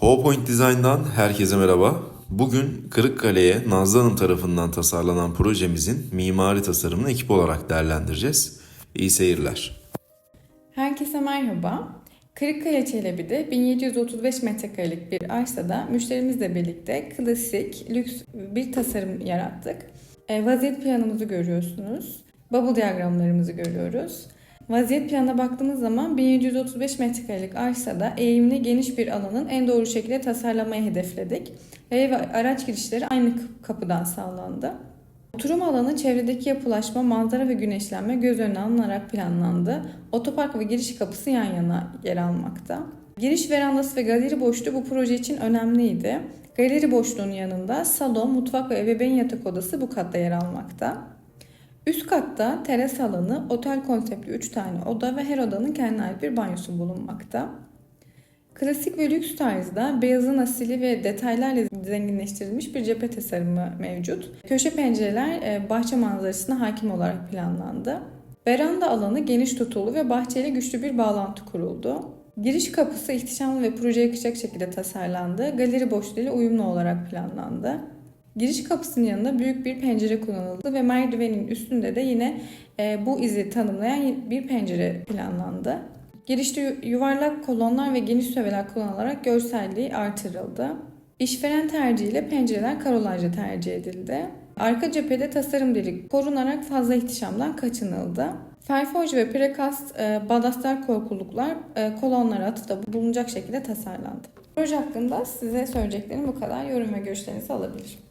PowerPoint Design'dan herkese merhaba. Bugün Kırıkkale'ye Nazlı Hanım tarafından tasarlanan projemizin mimari tasarımını ekip olarak değerlendireceğiz. İyi seyirler. Herkese merhaba. Kırıkkale Çelebi'de 1735 metrekarelik bir arsada müşterimizle birlikte klasik, lüks bir tasarım yarattık. E, vaziyet planımızı görüyorsunuz. Bubble diyagramlarımızı görüyoruz. Vaziyet planına baktığımız zaman 1735 metrekarelik arsada eğimli geniş bir alanın en doğru şekilde tasarlamayı hedefledik. Ev ve araç girişleri aynı kapıdan sağlandı. Oturum alanı çevredeki yapılaşma, manzara ve güneşlenme göz önüne alınarak planlandı. Otopark ve giriş kapısı yan yana yer almakta. Giriş verandası ve galeri boşluğu bu proje için önemliydi. Galeri boşluğunun yanında salon, mutfak ve ebeveyn yatak odası bu katta yer almakta. Üst katta teras alanı, otel konseptli 3 tane oda ve her odanın kendine ait bir banyosu bulunmakta. Klasik ve lüks tarzda beyazın asili ve detaylarla zenginleştirilmiş bir cephe tasarımı mevcut. Köşe pencereler e, bahçe manzarasına hakim olarak planlandı. Veranda alanı geniş tutuldu ve bahçeyle güçlü bir bağlantı kuruldu. Giriş kapısı ihtişamlı ve projeye yakışacak şekilde tasarlandı. Galeri boşluğuyla uyumlu olarak planlandı. Giriş kapısının yanında büyük bir pencere kullanıldı ve merdivenin üstünde de yine e, bu izi tanımlayan bir pencere planlandı. Girişte yuvarlak kolonlar ve geniş söveler kullanılarak görselliği artırıldı. İşveren tercihiyle pencereler karolajla tercih edildi. Arka cephede tasarım dili korunarak fazla ihtişamdan kaçınıldı. Ferforj ve prekast e, badastar korkuluklar e, kolonlara atıfta bulunacak şekilde tasarlandı. Proje hakkında size söyleyeceklerim bu kadar. Yorum ve görüşlerinizi alabilirim.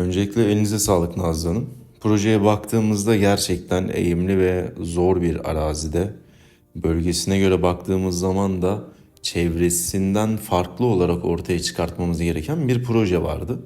Öncelikle elinize sağlık Nazlı Hanım. Projeye baktığımızda gerçekten eğimli ve zor bir arazide. Bölgesine göre baktığımız zaman da çevresinden farklı olarak ortaya çıkartmamız gereken bir proje vardı.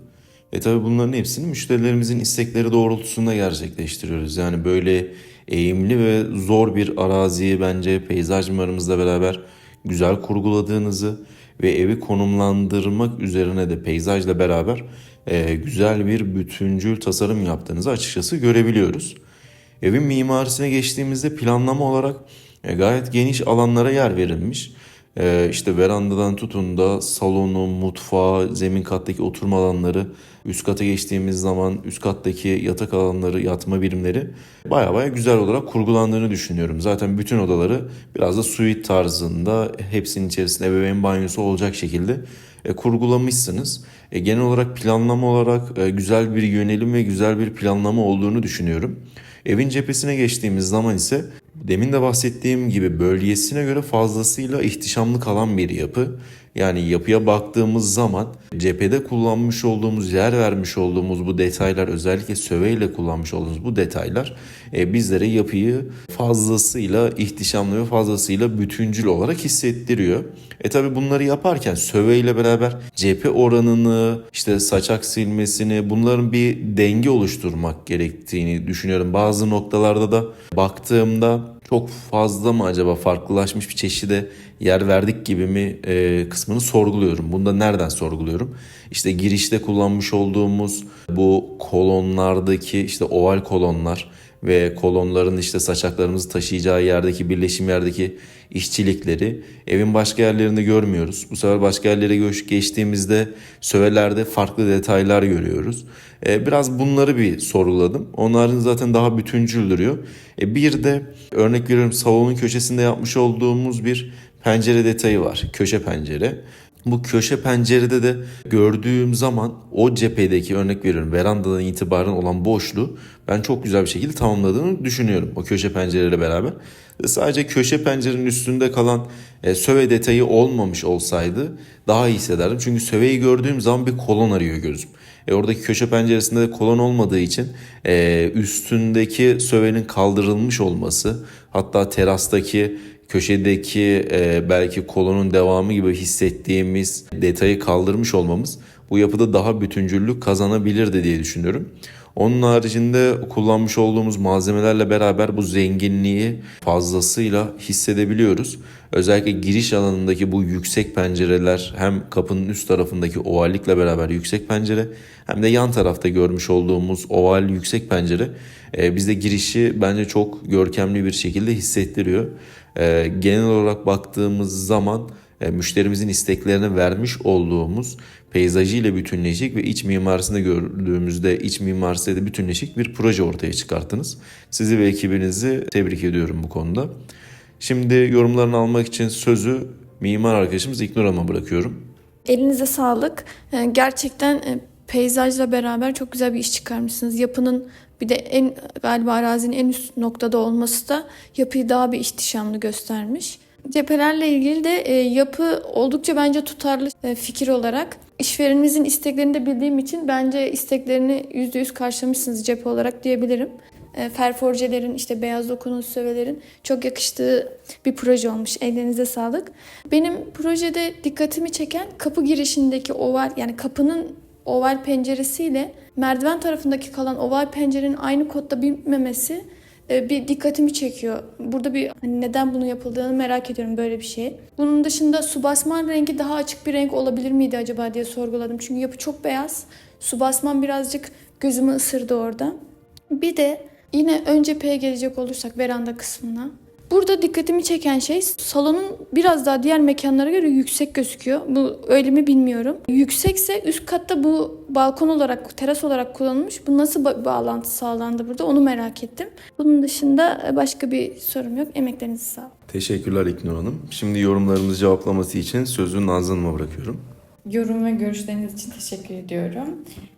E tabi bunların hepsini müşterilerimizin istekleri doğrultusunda gerçekleştiriyoruz. Yani böyle eğimli ve zor bir araziyi bence peyzaj mimarımızla beraber güzel kurguladığınızı ve evi konumlandırmak üzerine de peyzajla beraber e, güzel bir bütüncül tasarım yaptığınızı açıkçası görebiliyoruz. Evin mimarisine geçtiğimizde planlama olarak e, gayet geniş alanlara yer verilmiş. E, işte verandadan tutun da salonu, mutfağı, zemin kattaki oturma alanları, üst kata geçtiğimiz zaman üst kattaki yatak alanları, yatma birimleri baya baya güzel olarak kurgulandığını düşünüyorum. Zaten bütün odaları biraz da suite tarzında hepsinin içerisinde ebeveyn banyosu olacak şekilde e, kurgulamışsınız. E, genel olarak planlama olarak e, güzel bir yönelim ve güzel bir planlama olduğunu düşünüyorum. Evin cephesine geçtiğimiz zaman ise demin de bahsettiğim gibi bölgesine göre fazlasıyla ihtişamlı kalan bir yapı. Yani yapıya baktığımız zaman cephede kullanmış olduğumuz, yer vermiş olduğumuz bu detaylar özellikle söveyle kullanmış olduğumuz bu detaylar e, bizlere yapıyı fazlasıyla ihtişamlı ve fazlasıyla bütüncül olarak hissettiriyor. E tabi bunları yaparken söveyle beraber cephe oranını, işte saçak silmesini bunların bir denge oluşturmak gerektiğini düşünüyorum. Bazı noktalarda da baktığımda çok fazla mı acaba farklılaşmış bir çeşide yer verdik gibi mi e, kısmını sorguluyorum. Bunu da nereden sorguluyorum? İşte girişte kullanmış olduğumuz bu kolonlardaki işte oval kolonlar ve kolonların işte saçaklarımızı taşıyacağı yerdeki birleşim yerdeki işçilikleri evin başka yerlerinde görmüyoruz. Bu sefer başka yerlere göç geçtiğimizde sövelerde farklı detaylar görüyoruz. Ee, biraz bunları bir sorguladım. Onların zaten daha bütüncül duruyor. Ee, bir de örnek veriyorum salonun köşesinde yapmış olduğumuz bir pencere detayı var. Köşe pencere. Bu köşe pencerede de gördüğüm zaman o cephedeki örnek veriyorum verandadan itibaren olan boşluğu ben çok güzel bir şekilde tamamladığını düşünüyorum o köşe pencereyle beraber. Sadece köşe pencerenin üstünde kalan e, söve detayı olmamış olsaydı daha iyi hissederdim. Çünkü söveyi gördüğüm zaman bir kolon arıyor gözüm. E, oradaki köşe penceresinde de kolon olmadığı için e, üstündeki sövenin kaldırılmış olması hatta terastaki köşedeki e, belki kolonun devamı gibi hissettiğimiz detayı kaldırmış olmamız bu yapıda daha bütüncüllük kazanabilirdi diye düşünüyorum. Onun haricinde kullanmış olduğumuz malzemelerle beraber bu zenginliği fazlasıyla hissedebiliyoruz. Özellikle giriş alanındaki bu yüksek pencereler hem kapının üst tarafındaki ovallikle beraber yüksek pencere hem de yan tarafta görmüş olduğumuz oval yüksek pencere e, bizde girişi bence çok görkemli bir şekilde hissettiriyor. E, genel olarak baktığımız zaman e, müşterimizin isteklerine vermiş olduğumuz peyzajıyla bütünleşik ve iç mimarisinde gördüğümüzde iç mimarisiyle de bütünleşik bir proje ortaya çıkarttınız. Sizi ve ekibinizi tebrik ediyorum bu konuda. Şimdi yorumlarını almak için sözü mimar arkadaşımız İknur bırakıyorum. Elinize sağlık. Ee, Gerçekten e, peyzajla beraber çok güzel bir iş çıkarmışsınız. Yapının bir de en galiba arazinin en üst noktada olması da yapıyı daha bir ihtişamlı göstermiş. Cephelerle ilgili de e, yapı oldukça bence tutarlı e, fikir olarak. İşvereninizin isteklerini de bildiğim için bence isteklerini %100 karşılamışsınız cephe olarak diyebilirim. E, Ferforjelerin işte beyaz dokunun sövelerin çok yakıştığı bir proje olmuş. Ellerinize sağlık. Benim projede dikkatimi çeken kapı girişindeki oval yani kapının oval penceresiyle merdiven tarafındaki kalan oval pencerenin aynı kodda bitmemesi e, bir dikkatimi çekiyor. Burada bir hani neden bunu yapıldığını merak ediyorum böyle bir şey. Bunun dışında su basman rengi daha açık bir renk olabilir miydi acaba diye sorguladım. Çünkü yapı çok beyaz. Su basman birazcık gözümü ısırdı orada. Bir de yine ön cepheye gelecek olursak veranda kısmına. Burada dikkatimi çeken şey salonun biraz daha diğer mekanlara göre yüksek gözüküyor. Bu öyle mi bilmiyorum. Yüksekse üst katta bu balkon olarak, teras olarak kullanılmış. Bu nasıl ba- bağlantı sağlandı burada onu merak ettim. Bunun dışında başka bir sorum yok. Emeklerinize sağlık. Teşekkürler İknur Hanım. Şimdi yorumlarımızı cevaplaması için sözü Nazlı Hanım'a bırakıyorum. Yorum ve görüşleriniz için teşekkür ediyorum.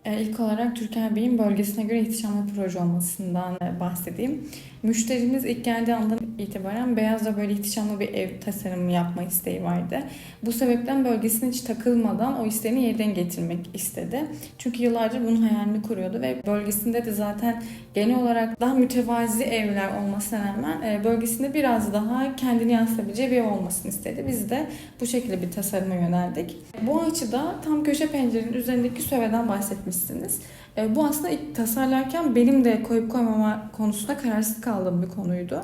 Ee, ilk olarak Türker Bey'in bölgesine göre ihtişamlı proje olmasından e, bahsedeyim. Müşterimiz ilk geldiği andan itibaren beyazla böyle ihtişamlı bir ev tasarımı yapma isteği vardı. Bu sebepten bölgesine hiç takılmadan o isteğini yerden getirmek istedi. Çünkü yıllardır bunun hayalini kuruyordu ve bölgesinde de zaten genel olarak daha mütevazi evler olmasına rağmen e, bölgesinde biraz daha kendini yansıtabileceği bir ev olmasını istedi. Biz de bu şekilde bir tasarıma yöneldik. Bu açıda tam köşe pencerenin üzerindeki söveden bahsetmişsiniz. E, Bu aslında ilk tasarlarken benim de koyup koymama konusunda kararsız kaldığım bir konuydu.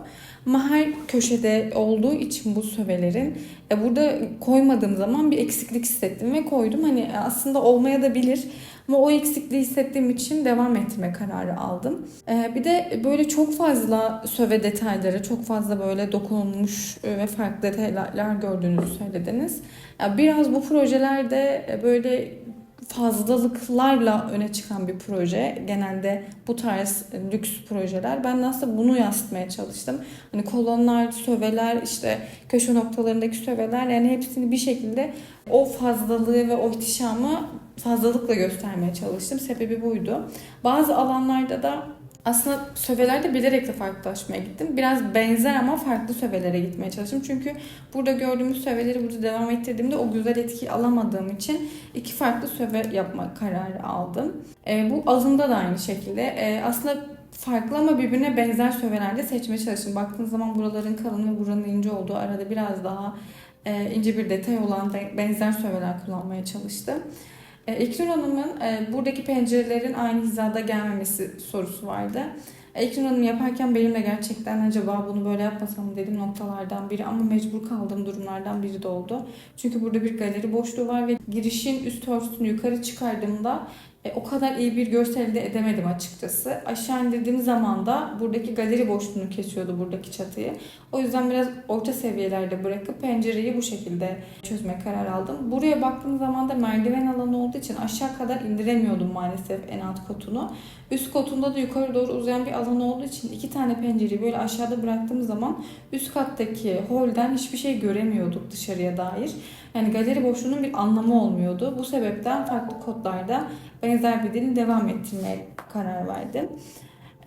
Ama her köşede olduğu için bu sövelerin e, burada koymadığım zaman bir eksiklik hissettim ve koydum. Hani aslında olmaya da bilir ama o eksikliği hissettiğim için devam ettirme kararı aldım. E, Bir de böyle çok fazla söve detayları, çok fazla böyle dokunulmuş e, ve farklı detaylar gördüğünüzü söylediniz. Ya Biraz bu projelerde e, böyle fazlalıklarla öne çıkan bir proje. Genelde bu tarz lüks projeler. Ben aslında bunu yansıtmaya çalıştım. Hani kolonlar, söveler, işte köşe noktalarındaki söveler yani hepsini bir şekilde o fazlalığı ve o ihtişamı fazlalıkla göstermeye çalıştım. Sebebi buydu. Bazı alanlarda da aslında sövelerde bilerek de farklılaşmaya gittim. Biraz benzer ama farklı sövelere gitmeye çalıştım. Çünkü burada gördüğümüz söveleri burada devam ettirdiğimde o güzel etkiyi alamadığım için iki farklı söve yapma kararı aldım. E, bu azında da aynı şekilde. E, aslında farklı ama birbirine benzer sövelerde seçmeye çalıştım. Baktığınız zaman buraların kalın ve buranın ince olduğu arada biraz daha e, ince bir detay olan be- benzer söveler kullanmaya çalıştım. E, Hanım'ın e, buradaki pencerelerin aynı hizada gelmemesi sorusu vardı. E, Hanım yaparken benim de gerçekten acaba bunu böyle yapmasam mı dediğim noktalardan biri ama mecbur kaldığım durumlardan biri de oldu. Çünkü burada bir galeri boşluğu var ve girişin üst örtüsünü yukarı çıkardığımda e, o kadar iyi bir görsel elde edemedim açıkçası. Aşağı indirdiğim zaman da buradaki galeri boşluğunu kesiyordu buradaki çatıyı. O yüzden biraz orta seviyelerde bırakıp pencereyi bu şekilde çözme karar aldım. Buraya baktığım zaman da merdiven alanı olduğu için aşağı kadar indiremiyordum maalesef en alt kotunu. Üst kotunda da yukarı doğru uzayan bir alan olduğu için iki tane pencereyi böyle aşağıda bıraktığım zaman üst kattaki holden hiçbir şey göremiyorduk dışarıya dair. Yani galeri boşluğunun bir anlamı olmuyordu. Bu sebepten farklı kodlarda benzer bir dili devam ettirmeye karar verdim.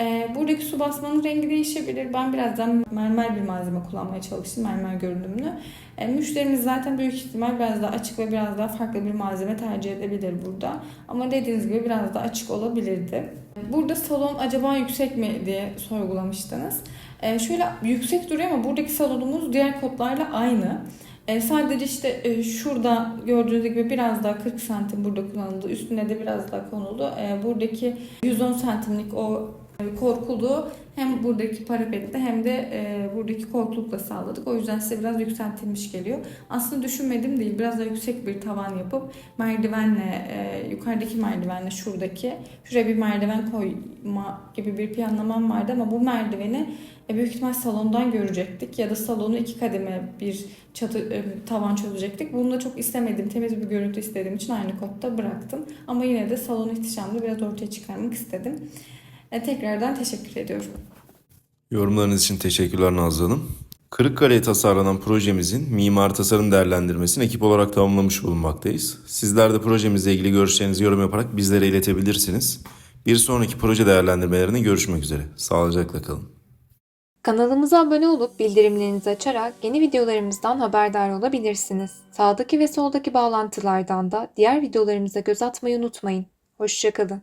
Ee, buradaki su basmanın rengi değişebilir. Ben birazdan mermer bir malzeme kullanmaya çalıştım. Mermer görünümlü. Ee, müşterimiz zaten büyük ihtimal biraz daha açık ve biraz daha farklı bir malzeme tercih edebilir burada. Ama dediğiniz gibi biraz daha açık olabilirdi. Burada salon acaba yüksek mi diye sorgulamıştınız. Ee, şöyle yüksek duruyor ama buradaki salonumuz diğer kodlarla aynı. E, sadece işte e, şurada gördüğünüz gibi biraz daha 40 santim burada kullanıldı. Üstüne de biraz daha konuldu. E, buradaki 110 santimlik o Korkuluğu hem buradaki parapette hem de e, buradaki korkulukla sağladık. O yüzden size biraz yükseltilmiş geliyor. Aslında düşünmedim değil. Biraz daha yüksek bir tavan yapıp merdivenle, e, yukarıdaki merdivenle şuradaki, şuraya bir merdiven koyma gibi bir planlamam vardı ama bu merdiveni e, büyük ihtimal salondan görecektik ya da salonu iki kademe bir çatı e, tavan çözecektik. Bunu da çok istemedim. Temiz bir görüntü istediğim için aynı kodda bıraktım. Ama yine de salon ihtişamını biraz ortaya çıkarmak istedim. E, tekrardan teşekkür ediyorum. Yorumlarınız için teşekkürler Nazlı Hanım. Kırıkkale'ye tasarlanan projemizin mimar tasarım değerlendirmesini ekip olarak tamamlamış bulunmaktayız. Sizler de projemizle ilgili görüşlerinizi yorum yaparak bizlere iletebilirsiniz. Bir sonraki proje değerlendirmelerinde görüşmek üzere. Sağlıcakla kalın. Kanalımıza abone olup bildirimlerinizi açarak yeni videolarımızdan haberdar olabilirsiniz. Sağdaki ve soldaki bağlantılardan da diğer videolarımıza göz atmayı unutmayın. Hoşçakalın.